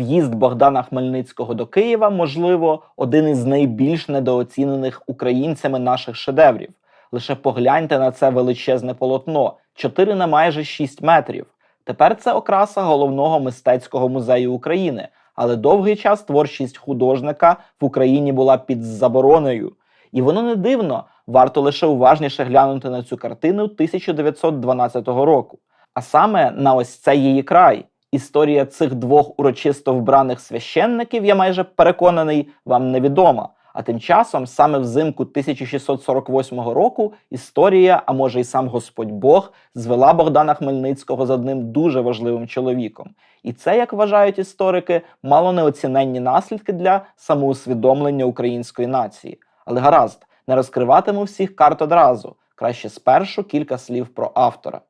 в'їзд Богдана Хмельницького до Києва, можливо, один із найбільш недооцінених українцями наших шедеврів. Лише погляньте на це величезне полотно 4 на майже 6 метрів. Тепер це окраса головного мистецького музею України, але довгий час творчість художника в Україні була під забороною. І воно не дивно, варто лише уважніше глянути на цю картину 1912 року. А саме на ось цей її край. Історія цих двох урочисто вбраних священників, я майже переконаний, вам невідома. А тим часом, саме взимку 1648 року, історія, а може й сам Господь Бог, звела Богдана Хмельницького з одним дуже важливим чоловіком. І це, як вважають історики, мало неоціненні наслідки для самоусвідомлення української нації. Але гаразд, не розкриватиму всіх карт одразу. Краще спершу кілька слів про автора.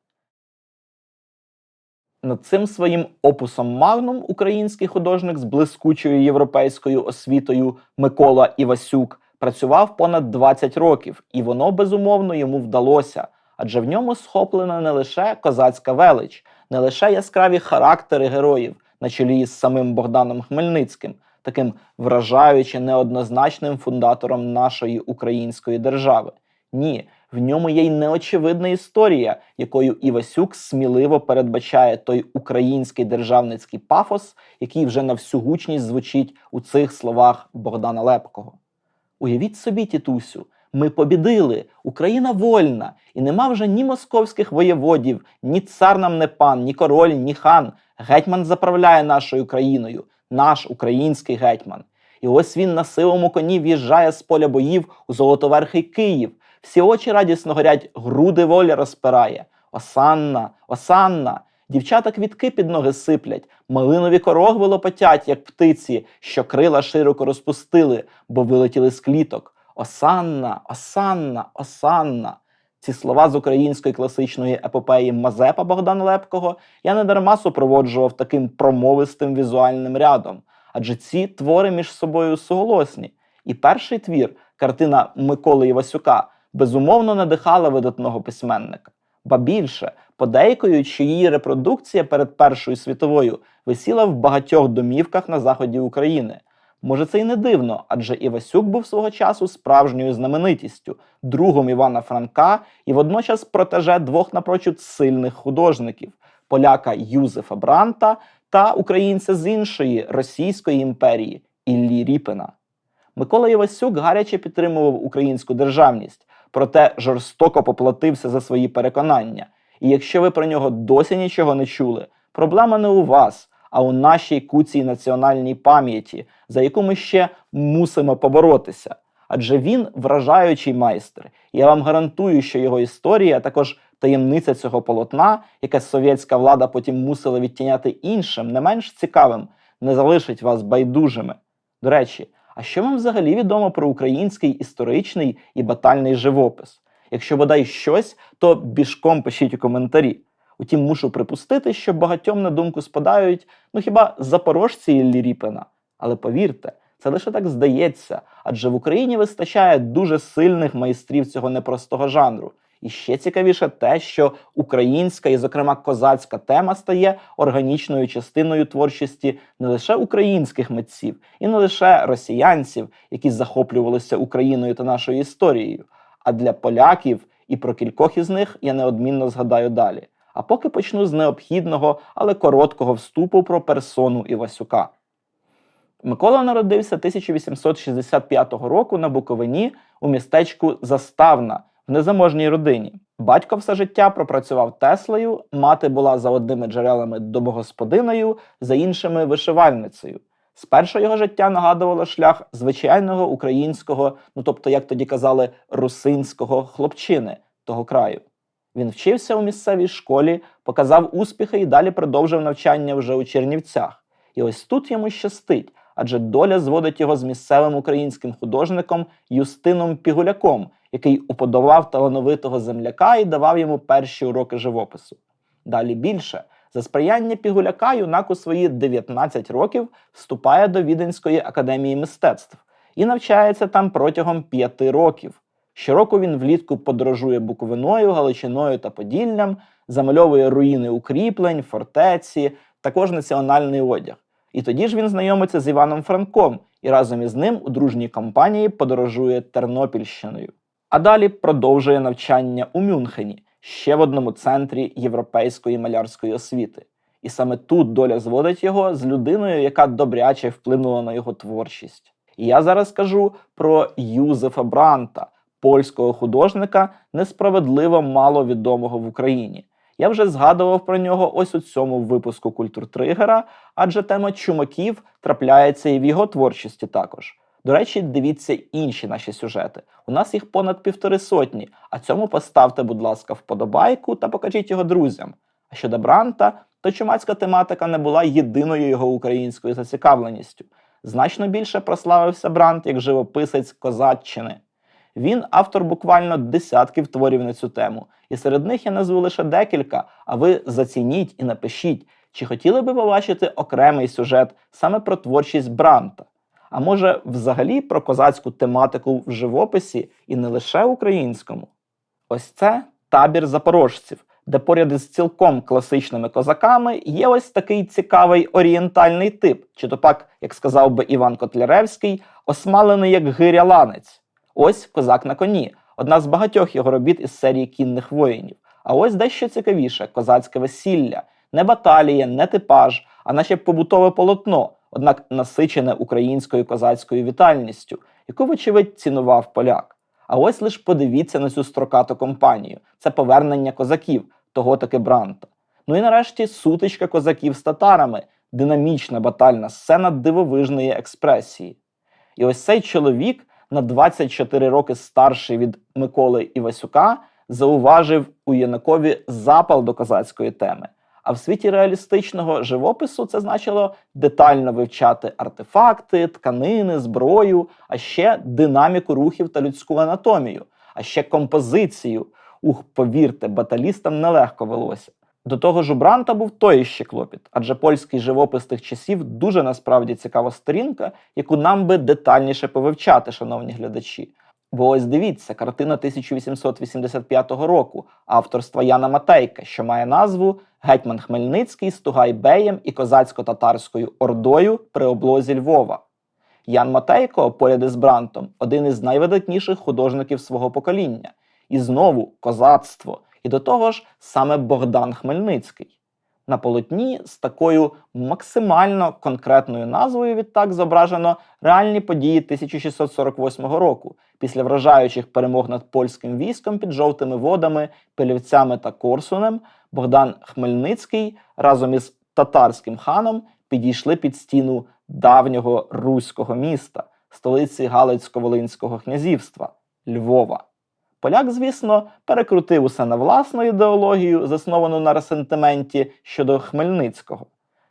Над цим своїм опусом магнум український художник з блискучою європейською освітою Микола Івасюк працював понад 20 років, і воно безумовно йому вдалося. Адже в ньому схоплена не лише козацька велич, не лише яскраві характери героїв на чолі з самим Богданом Хмельницьким, таким вражаючи неоднозначним фундатором нашої української держави. Ні, в ньому є й неочевидна історія, якою Івасюк сміливо передбачає той український державницький пафос, який вже на всю гучність звучить у цих словах Богдана Лепкого. Уявіть собі, тітусю, ми побідили, Україна вольна, і нема вже ні московських воєводів, ні цар нам не пан, ні король, ні хан. Гетьман заправляє нашою країною, наш український гетьман. І ось він на сивому коні в'їжджає з поля боїв у Золотоверхий Київ. Всі очі радісно горять, груди волі розпирає. Осанна, осанна. Дівчата квітки під ноги сиплять, малинові корогви лопотять, як птиці, що крила широко розпустили, бо вилетіли з кліток. Осанна, осанна, осанна. Ці слова з української класичної епопеї Мазепа Богдана Лепкого я не дарма супроводжував таким промовистим візуальним рядом, адже ці твори між собою суголосні. І перший твір, картина Миколи Івасюка, безумовно надихала видатного письменника. Ба більше, подейкують, що її репродукція перед Першою світовою висіла в багатьох домівках на заході України. Може, це й не дивно, адже Івасюк був свого часу справжньою знаменитістю, другом Івана Франка і водночас протеже двох напрочуд сильних художників поляка Юзефа Бранта та українця з іншої Російської імперії Іллі Ріпина. Микола Івасюк гаряче підтримував українську державність, проте жорстоко поплатився за свої переконання. І якщо ви про нього досі нічого не чули, проблема не у вас, а у нашій куцій національній пам'яті, за яку ми ще мусимо поборотися. Адже він вражаючий майстер. Я вам гарантую, що його історія, а також таємниця цього полотна, яке совєтська влада потім мусила відтіняти іншим, не менш цікавим, не залишить вас байдужими. До речі, а що вам взагалі відомо про український історичний і батальний живопис? Якщо бодай щось, то бішком пишіть у коментарі. Утім, мушу припустити, що багатьом на думку спадають ну хіба запорожці Іллі Ріпина. Але повірте, це лише так здається, адже в Україні вистачає дуже сильних майстрів цього непростого жанру. І ще цікавіше те, що українська і, зокрема, козацька тема стає органічною частиною творчості не лише українських митців, і не лише росіянців, які захоплювалися Україною та нашою історією, а для поляків і про кількох із них я неодмінно згадаю далі. А поки почну з необхідного, але короткого вступу про персону Івасюка. Микола народився 1865 року на Буковині у містечку Заставна незаможній родині. Батько все життя пропрацював Теслею, мати була за одними джерелами домогосподиною, за іншими вишивальницею. Спершу його життя нагадувало шлях звичайного українського, ну тобто, як тоді казали, русинського хлопчини того краю. Він вчився у місцевій школі, показав успіхи і далі продовжив навчання вже у Чернівцях. І ось тут йому щастить, адже доля зводить його з місцевим українським художником Юстином Пігуляком, який уподобав талановитого земляка і давав йому перші уроки живопису. Далі більше. За сприяння Пігуляка юнак у свої 19 років вступає до Віденської академії мистецтв і навчається там протягом 5 років. Щороку він влітку подорожує Буковиною, Галичиною та Поділлям, замальовує руїни укріплень, фортеці, також національний одяг. І тоді ж він знайомиться з Іваном Франком і разом із ним у дружній компанії подорожує Тернопільщиною. А далі продовжує навчання у Мюнхені, ще в одному центрі європейської малярської освіти. І саме тут доля зводить його з людиною, яка добряче вплинула на його творчість. І я зараз кажу про Юзефа Бранта, польського художника, несправедливо мало відомого в Україні. Я вже згадував про нього ось у цьому випуску культуртригера, адже тема чумаків трапляється і в його творчості також. До речі, дивіться інші наші сюжети. У нас їх понад півтори сотні, а цьому поставте, будь ласка, вподобайку та покажіть його друзям. А щодо Бранта, то чумацька тематика не була єдиною його українською зацікавленістю. Значно більше прославився Брант як живописець козаччини. Він автор буквально десятків творів на цю тему, і серед них я назву лише декілька, а ви зацініть і напишіть, чи хотіли би побачити окремий сюжет саме про творчість Бранта. А може, взагалі про козацьку тематику в живописі і не лише українському? Ось це табір запорожців, де поряд із цілком класичними козаками є ось такий цікавий орієнтальний тип, чи то пак, як сказав би Іван Котляревський, осмалений як гиряланець. Ось козак на коні, одна з багатьох його робіт із серії кінних воїнів. А ось дещо цікавіше козацьке весілля, не баталія, не типаж, а наче побутове полотно, однак насичене українською козацькою вітальністю, яку, вочевидь, цінував поляк. А ось лиш подивіться на цю строкату компанію: це повернення козаків, того таки Бранта. Ну і нарешті сутичка козаків з татарами, динамічна батальна сцена дивовижної експресії. І ось цей чоловік на 24 роки старший від Миколи Івасюка, зауважив у Янакові запал до козацької теми. А в світі реалістичного живопису це значило детально вивчати артефакти, тканини, зброю, а ще динаміку рухів та людську анатомію, а ще композицію. Ух, повірте, баталістам нелегко велося. До того ж, у Бранта був той ще клопіт, адже польський живопис тих часів дуже насправді цікава сторінка, яку нам би детальніше повивчати, шановні глядачі. Бо ось дивіться, картина 1885 року авторства Яна Матейка, що має назву Гетьман Хмельницький з Тугай-Беєм і козацько-татарською ордою при облозі Львова. Ян Матейко, поряд із Брантом, один із найвидатніших художників свого покоління. І знову козацтво. І до того ж, саме Богдан Хмельницький. На полотні з такою максимально конкретною назвою відтак зображено реальні події 1648 року, після вражаючих перемог над польським військом під жовтими водами, пилівцями та Корсунем, Богдан Хмельницький разом із татарським ханом підійшли під стіну давнього руського міста, столиці Галицько-Волинського князівства Львова. Поляк, звісно, перекрутив усе на власну ідеологію, засновану на ресентименті щодо Хмельницького.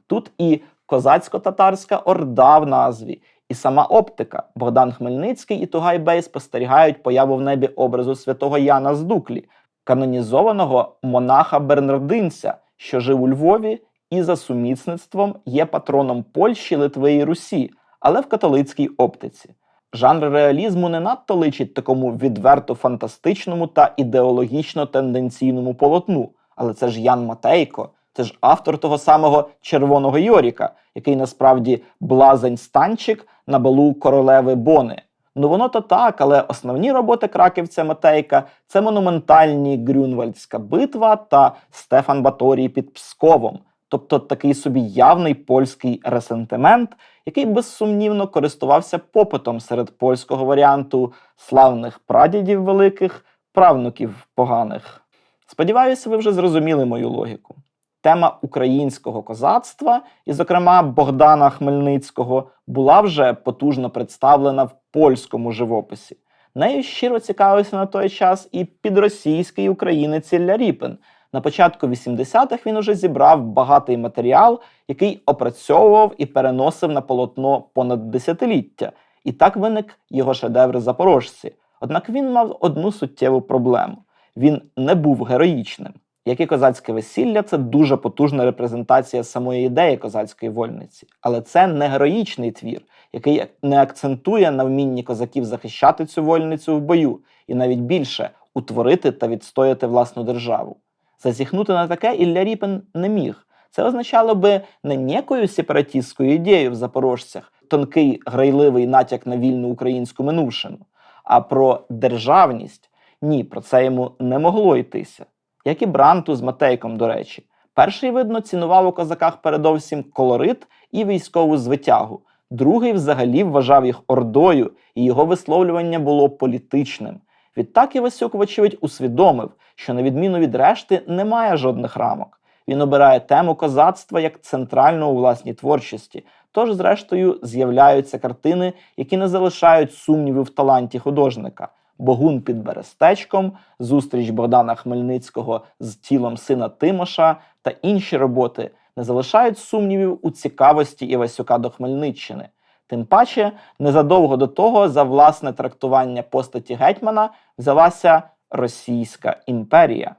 Тут і козацько-татарська орда в назві, і сама оптика. Богдан Хмельницький і Тугай Бей спостерігають появу в небі образу святого Яна з Дуклі, канонізованого монаха Бернардинця, що жив у Львові і за сумісництвом є патроном Польщі, Литви і Русі, але в католицькій оптиці. Жанр реалізму не надто личить такому відверто фантастичному та ідеологічно тенденційному полотну. Але це ж Ян Матейко, це ж автор того самого Червоного Йоріка, який насправді блазень станчик на балу королеви Бони. Ну воно то так, але основні роботи краківця Матейка це монументальні Грюнвальдська битва та Стефан Баторій під Псковом. Тобто такий собі явний польський ресентимент, який безсумнівно користувався попитом серед польського варіанту славних прадідів великих, правнуків поганих. Сподіваюся, ви вже зрозуміли мою логіку. Тема українського козацтва, і, зокрема, Богдана Хмельницького, була вже потужно представлена в польському живописі. Нею щиро цікавився на той час і підросійський українець Ілля Ріпин – на початку 80-х він уже зібрав багатий матеріал, який опрацьовував і переносив на полотно понад десятиліття. І так виник його шедевр Запорожці. Однак він мав одну суттєву проблему: він не був героїчним. Як і козацьке весілля, це дуже потужна репрезентація самої ідеї козацької вольниці. Але це не героїчний твір, який не акцентує на вмінні козаків захищати цю вольницю в бою, і навіть більше утворити та відстояти власну державу. Зазіхнути на таке Ілля Ріпин не міг. Це означало би не некою сепаратистською ідеєю в запорожцях, тонкий грайливий натяк на вільну українську минувшину, а про державність. Ні, про це йому не могло йтися. Як і Бранту з Матейком, до речі. Перший, видно, цінував у козаках передовсім колорит і військову звитягу. Другий взагалі вважав їх ордою, і його висловлювання було політичним. Відтак Івасюк, вочевидь, усвідомив, що на відміну від решти немає жодних рамок. Він обирає тему козацтва як центральну у власній творчості. Тож, зрештою, з'являються картини, які не залишають сумнівів в таланті художника. Богун під Берестечком, зустріч Богдана Хмельницького з тілом сина Тимоша та інші роботи не залишають сумнівів у цікавості Івасюка до Хмельниччини. Тим паче, незадовго до того за власне трактування постаті гетьмана взялася Російська імперія.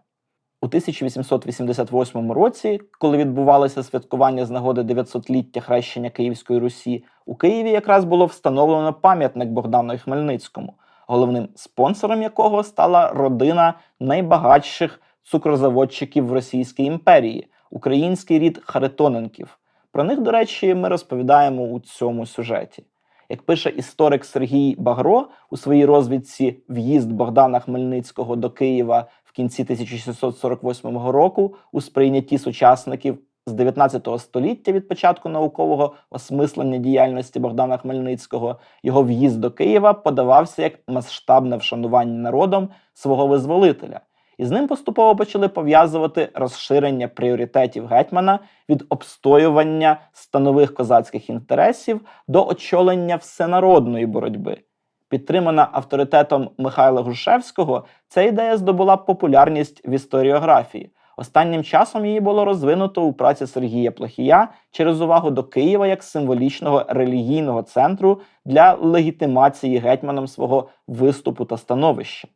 У 1888 році, коли відбувалося святкування з нагоди 900-ліття хрещення Київської Русі, у Києві якраз було встановлено пам'ятник Богдану Хмельницькому, головним спонсором якого стала родина найбагатших цукрозаводчиків в Російській імперії, український рід Харитоненків. Про них, до речі, ми розповідаємо у цьому сюжеті. Як пише історик Сергій Багро у своїй розвідці В'їзд Богдана Хмельницького до Києва в кінці 1648 року у сприйнятті сучасників з 19 століття від початку наукового осмислення діяльності Богдана Хмельницького, його в'їзд до Києва подавався як масштабне вшанування народом свого визволителя. І з ним поступово почали пов'язувати розширення пріоритетів гетьмана від обстоювання станових козацьких інтересів до очолення всенародної боротьби. Підтримана авторитетом Михайла Грушевського, ця ідея здобула популярність в історіографії. Останнім часом її було розвинуто у праці Сергія Плохія через увагу до Києва як символічного релігійного центру для легітимації гетьманом свого виступу та становища.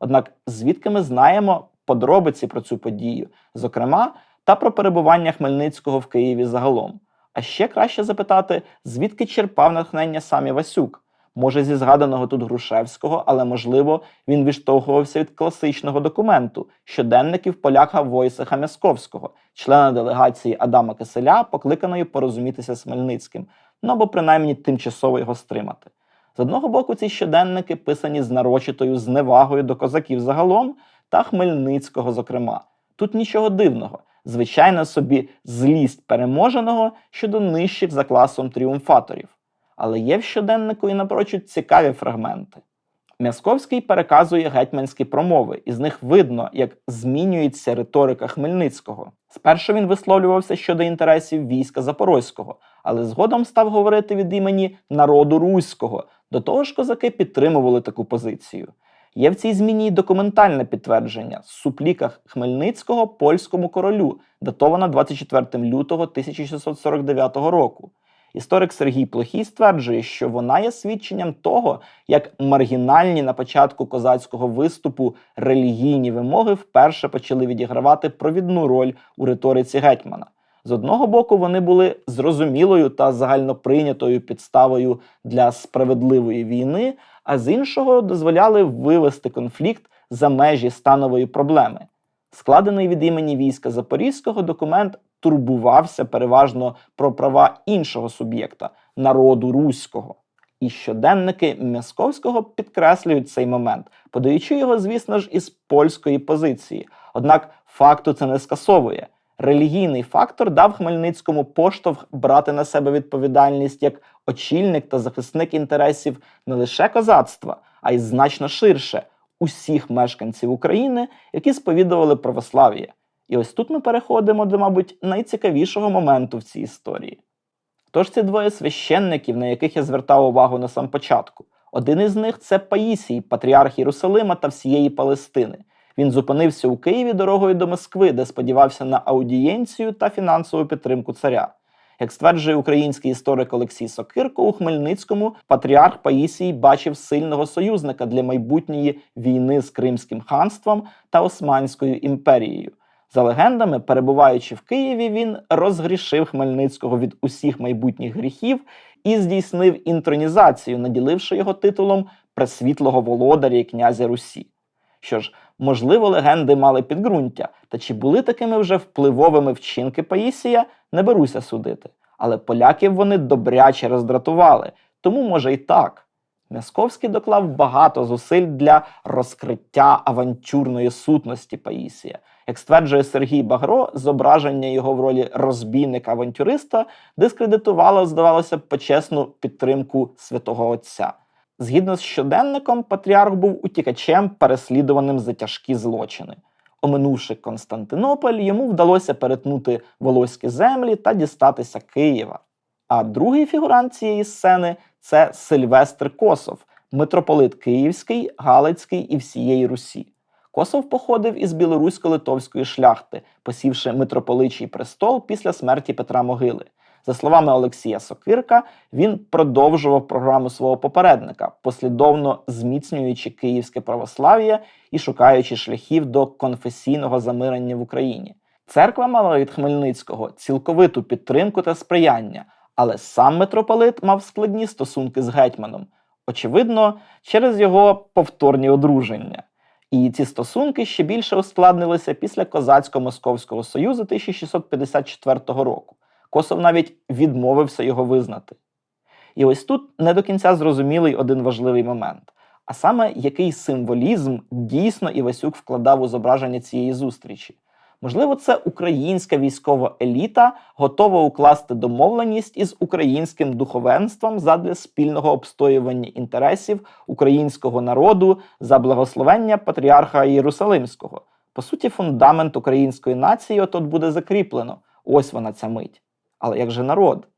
Однак, звідки ми знаємо подробиці про цю подію, зокрема, та про перебування Хмельницького в Києві загалом. А ще краще запитати, звідки черпав натхнення сам Івасюк? Може, зі згаданого тут Грушевського, але можливо він відштовхувався від класичного документу щоденників поляка Войсеха Мясковського, члена делегації Адама Киселя, покликаної порозумітися з Хмельницьким, ну або принаймні тимчасово його стримати. З одного боку, ці щоденники писані з нарочитою зневагою до козаків загалом та Хмельницького, зокрема. Тут нічого дивного, звичайно собі злість переможеного щодо нижчих за класом тріумфаторів. Але є в щоденнику і напрочуд цікаві фрагменти. Мясковський переказує гетьманські промови, і з них видно, як змінюється риторика Хмельницького. Спершу він висловлювався щодо інтересів війська Запорозького, але згодом став говорити від імені народу руського. До того ж, козаки підтримували таку позицію. Є в цій зміні документальне підтвердження з супліках Хмельницького польському королю, датовано 24 лютого 1649 року. Історик Сергій Плохій стверджує, що вона є свідченням того, як маргінальні на початку козацького виступу релігійні вимоги вперше почали відігравати провідну роль у риториці гетьмана. З одного боку, вони були зрозумілою та загальноприйнятою підставою для справедливої війни, а з іншого дозволяли вивести конфлікт за межі станової проблеми. Складений від імені війська Запорізького документ турбувався переважно про права іншого суб'єкта народу руського. І щоденники Мясковського підкреслюють цей момент, подаючи його, звісно ж, із польської позиції. Однак факту це не скасовує. Релігійний фактор дав Хмельницькому поштовх брати на себе відповідальність як очільник та захисник інтересів не лише козацтва, а й значно ширше усіх мешканців України, які сповідували православ'я. І ось тут ми переходимо до, мабуть, найцікавішого моменту в цій історії. Тож ці двоє священників, на яких я звертав увагу на сам початку. Один із них це Паїсій, патріарх Єрусалима та всієї Палестини. Він зупинився у Києві дорогою до Москви, де сподівався на аудієнцію та фінансову підтримку царя. Як стверджує український історик Олексій Сокирко, у Хмельницькому патріарх Паїсій бачив сильного союзника для майбутньої війни з Кримським ханством та Османською імперією. За легендами, перебуваючи в Києві, він розгрішив Хмельницького від усіх майбутніх гріхів і здійснив інтронізацію, наділивши його титулом пресвітлого володаря і князя Русі. Що ж, Можливо, легенди мали підґрунтя, та чи були такими вже впливовими вчинки Паїсія, не беруся судити. Але поляків вони добряче роздратували, тому може і так. Мясковський доклав багато зусиль для розкриття авантюрної сутності Паїсія. Як стверджує Сергій Багро, зображення його в ролі розбійника-авантюриста дискредитувало, здавалося почесну підтримку святого Отця. Згідно з щоденником, патріарх був утікачем, переслідуваним за тяжкі злочини. Оминувши Константинополь, йому вдалося перетнути волоські землі та дістатися Києва. А другий фігурант цієї сцени це Сильвестр Косов, митрополит Київський, Галицький і всієї Русі. Косов походив із білорусько-литовської шляхти, посівши митрополичий престол після смерті Петра Могили. За словами Олексія Сокирка, він продовжував програму свого попередника, послідовно зміцнюючи київське православ'я і шукаючи шляхів до конфесійного замирення в Україні. Церква мала від Хмельницького цілковиту підтримку та сприяння, але сам митрополит мав складні стосунки з гетьманом, очевидно, через його повторні одруження. І ці стосунки ще більше ускладнилися після Козацько-Московського союзу 1654 року. Косов навіть відмовився його визнати. І ось тут не до кінця зрозумілий один важливий момент. А саме, який символізм дійсно Івасюк вкладав у зображення цієї зустрічі. Можливо, це українська військова еліта готова укласти домовленість із українським духовенством задля спільного обстоювання інтересів українського народу за благословення патріарха Єрусалимського. По суті, фундамент української нації отут буде закріплено. Ось вона ця мить. Але як же народ?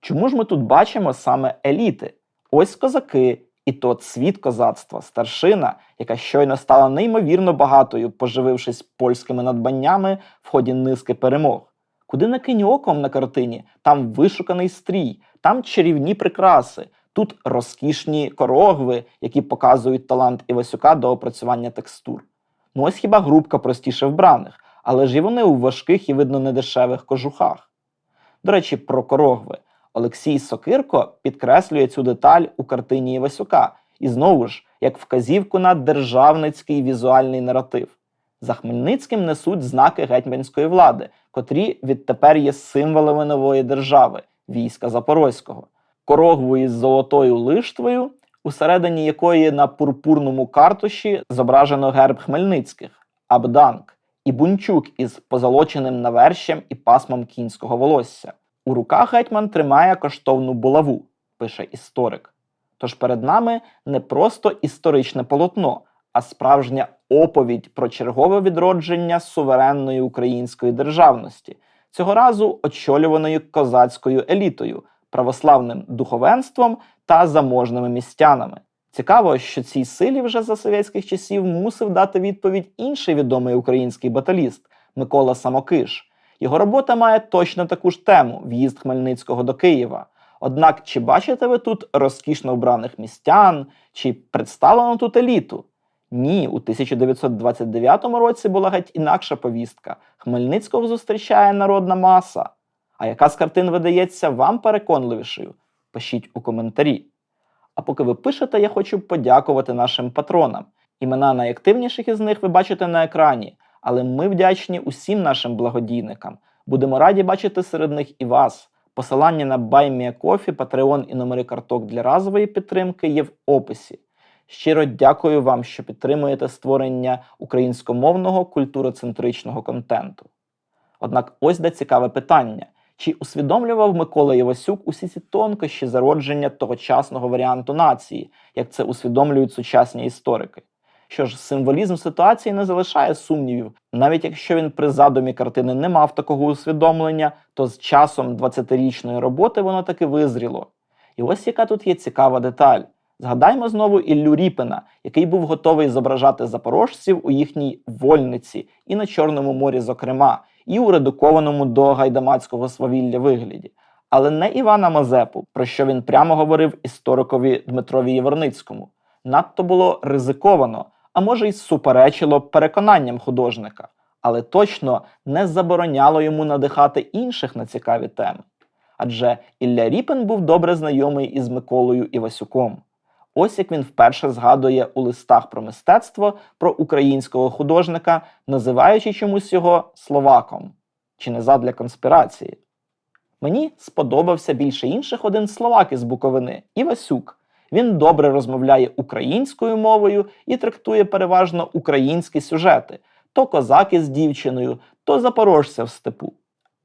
Чому ж ми тут бачимо саме еліти? Ось козаки, і то цвіт козацтва, старшина, яка щойно стала неймовірно багатою, поживившись польськими надбаннями в ході низки перемог. Куди накинь оком на картині, там вишуканий стрій, там чарівні прикраси, тут розкішні корогви, які показують талант Івасюка до опрацювання текстур. Ну ось хіба групка простіше вбраних, але ж і вони у важких і видно недешевих кожухах. До речі, про корогви. Олексій Сокирко підкреслює цю деталь у картині Івасюка, і знову ж, як вказівку на державницький візуальний наратив. За Хмельницьким несуть знаки гетьманської влади, котрі відтепер є символами нової держави війська Запорозького, корогву із золотою лиштвою, усередині якої на пурпурному картуші зображено герб Хмельницьких, Абданк, і бунчук із позолоченим навершем і пасмом кінського волосся. У руках гетьман тримає коштовну булаву, пише історик. Тож перед нами не просто історичне полотно, а справжня оповідь про чергове відродження суверенної української державності, цього разу очолюваної козацькою елітою, православним духовенством та заможними містянами. Цікаво, що цій силі вже за совєтських часів мусив дати відповідь інший відомий український баталіст Микола Самокиш. Його робота має точно таку ж тему в'їзд Хмельницького до Києва. Однак, чи бачите ви тут розкішно вбраних містян, чи представлено тут еліту? Ні, у 1929 році була геть інакша повістка. Хмельницького зустрічає народна маса. А яка з картин видається вам переконливішою? Пишіть у коментарі. А поки ви пишете, я хочу подякувати нашим патронам. Імена найактивніших із них ви бачите на екрані, але ми вдячні усім нашим благодійникам. Будемо раді бачити серед них і вас. Посилання на BuyMeACoffee, Patreon і номери карток для разової підтримки є в описі. Щиро дякую вам, що підтримуєте створення українськомовного культуроцентричного контенту. Однак ось де цікаве питання. Чи усвідомлював Микола Євасюк усі ці тонкощі зародження тогочасного варіанту нації, як це усвідомлюють сучасні історики? Що ж, символізм ситуації не залишає сумнівів, навіть якщо він при задумі картини не мав такого усвідомлення, то з часом 20-річної роботи воно таки визріло. І ось яка тут є цікава деталь. Згадаймо знову Іллю Ріпина, який був готовий зображати запорожців у їхній вольниці і на Чорному морі, зокрема, і у редукованому до гайдамацького свавілля вигляді. Але не Івана Мазепу, про що він прямо говорив історикові Дмитрові Єворницькому. Надто було ризиковано, а може й суперечило переконанням художника, але точно не забороняло йому надихати інших на цікаві теми. Адже Ілля Ріпин був добре знайомий із Миколою Івасюком. Ось як він вперше згадує у листах про мистецтво про українського художника, називаючи чомусь його словаком чи не задля конспірації. Мені сподобався більше інших один словак із Буковини Івасюк. Він добре розмовляє українською мовою і трактує переважно українські сюжети: то козаки з дівчиною, то запорожця в степу.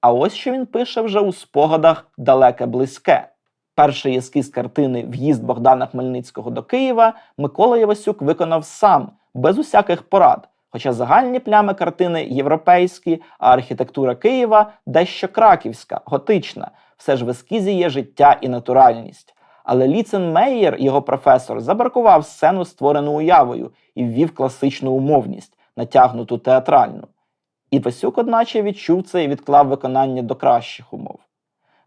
А ось що він пише вже у спогадах далеке близьке. Перший ескіз картини В'їзд Богдана Хмельницького до Києва Микола Євасюк виконав сам, без усяких порад. Хоча загальні плями картини європейські, а архітектура Києва дещо краківська, готична, все ж в ескізі є життя і натуральність. Але Ліцен Мейєр, його професор, забаркував сцену, створену уявою, і ввів класичну умовність, натягнуту театральну. І Васюк, одначе, відчув це і відклав виконання до кращих умов.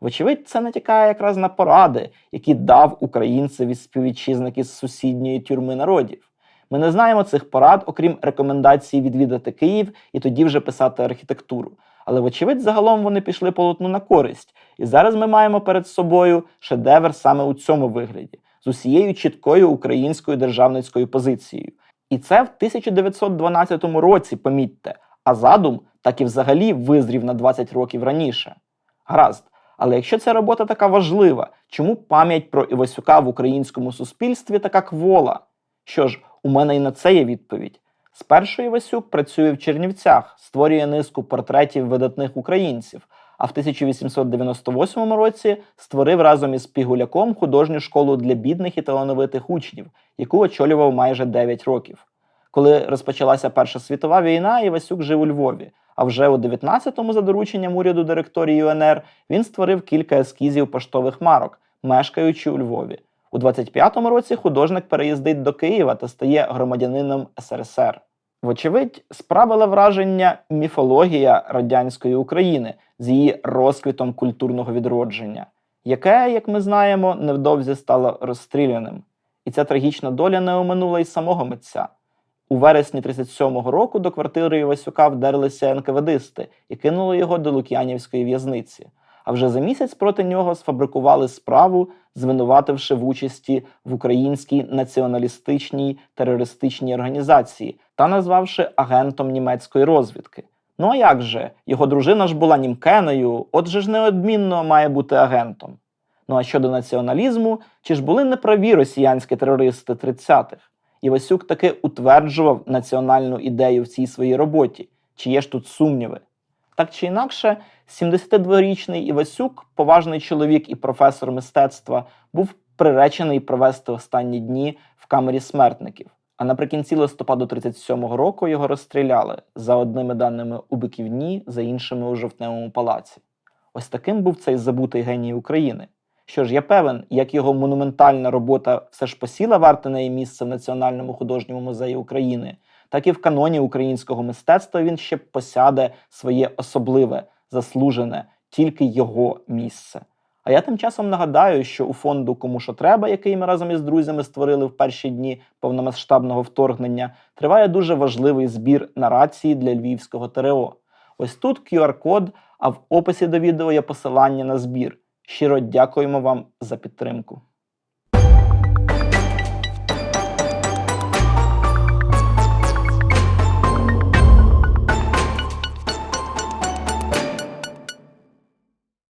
Вочевидь, це натякає якраз на поради, які дав українцеві співвітчизник із сусідньої тюрми народів. Ми не знаємо цих порад, окрім рекомендації відвідати Київ і тоді вже писати архітектуру. Але, вочевидь, загалом вони пішли полотну на користь. І зараз ми маємо перед собою шедевр саме у цьому вигляді, з усією чіткою українською державницькою позицією. І це в 1912 році, помітьте, а задум так і взагалі визрів на 20 років раніше. Гаразд. Але якщо ця робота така важлива, чому пам'ять про Івасюка в українському суспільстві така квола? Що ж, у мене і на це є відповідь. Спершу Івасюк працює в Чернівцях, створює низку портретів видатних українців, а в 1898 році створив разом із Пігуляком художню школу для бідних і талановитих учнів, яку очолював майже 9 років. Коли розпочалася Перша світова війна, Івасюк жив у Львові. А вже у 19-му, за дорученням уряду директорії УНР, він створив кілька ескізів поштових марок, мешкаючи у Львові. У 25-му році художник переїздить до Києва та стає громадянином СРСР. Вочевидь, справила враження міфологія радянської України з її розквітом культурного відродження, яке, як ми знаємо, невдовзі стало розстріляним. І ця трагічна доля не оминула й самого митця. У вересні 37-го року до квартири Івасюка вдерлися НКВДисти і кинули його до Лук'янівської в'язниці. А вже за місяць проти нього сфабрикували справу, звинувативши в участі в українській націоналістичній терористичній організації та назвавши агентом німецької розвідки. Ну а як же? Його дружина ж була німкеною, отже ж неодмінно має бути агентом. Ну а щодо націоналізму, чи ж були неправі росіянські терористи 30-х? Івасюк таки утверджував національну ідею в цій своїй роботі. Чи є ж тут сумніви? Так чи інакше, 72-річний Івасюк, поважний чоловік і професор мистецтва, був приречений провести останні дні в камері смертників. А наприкінці листопаду 37-го року його розстріляли за одними даними у Биківні, за іншими у жовтневому палаці. Ось таким був цей забутий геній України. Що ж, я певен, як його монументальна робота все ж посіла варте неї місце в Національному художньому музеї України, так і в каноні українського мистецтва він ще посяде своє особливе, заслужене, тільки його місце. А я тим часом нагадаю, що у фонду Кому що треба, який ми разом із друзями створили в перші дні повномасштабного вторгнення, триває дуже важливий збір нарації для львівського ТРО. Ось тут QR-код, а в описі до відео є посилання на збір. Щиро дякуємо вам за підтримку.